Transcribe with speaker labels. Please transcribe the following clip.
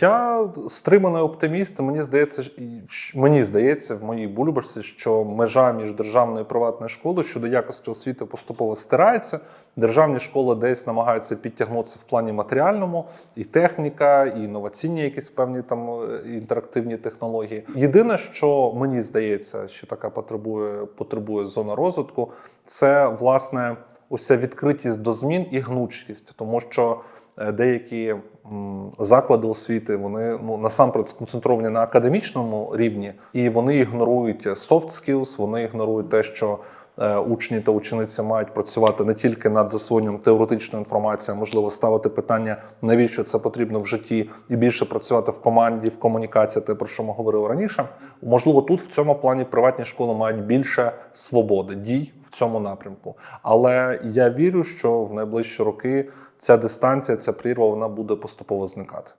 Speaker 1: Я стриманий оптиміст. Мені здається, мені здається, в моїй бульбашці, що межа між державною і приватною школою щодо якості освіти поступово стирається. Державні школи десь намагаються підтягнутися в плані матеріальному, і техніка, і інноваційні якісь певні там е, інтерактивні технології. Єдине, що мені здається, що така потребує, потребує зона розвитку, це власне уся відкритість до змін і гнучкість, тому що е, деякі заклади освіти вони ну насамперед сконцентровані на академічному рівні, і вони ігнорують soft skills, вони ігнорують те, що учні та учениці мають працювати не тільки над засвоєнням теоретичної інформації, а можливо ставити питання, навіщо це потрібно в житті, і більше працювати в команді, в комунікації, те про що ми говорили раніше. Можливо, тут в цьому плані приватні школи мають більше свободи дій в цьому напрямку. Але я вірю, що в найближчі роки ця дистанція, ця прірва, вона буде поступово зникати.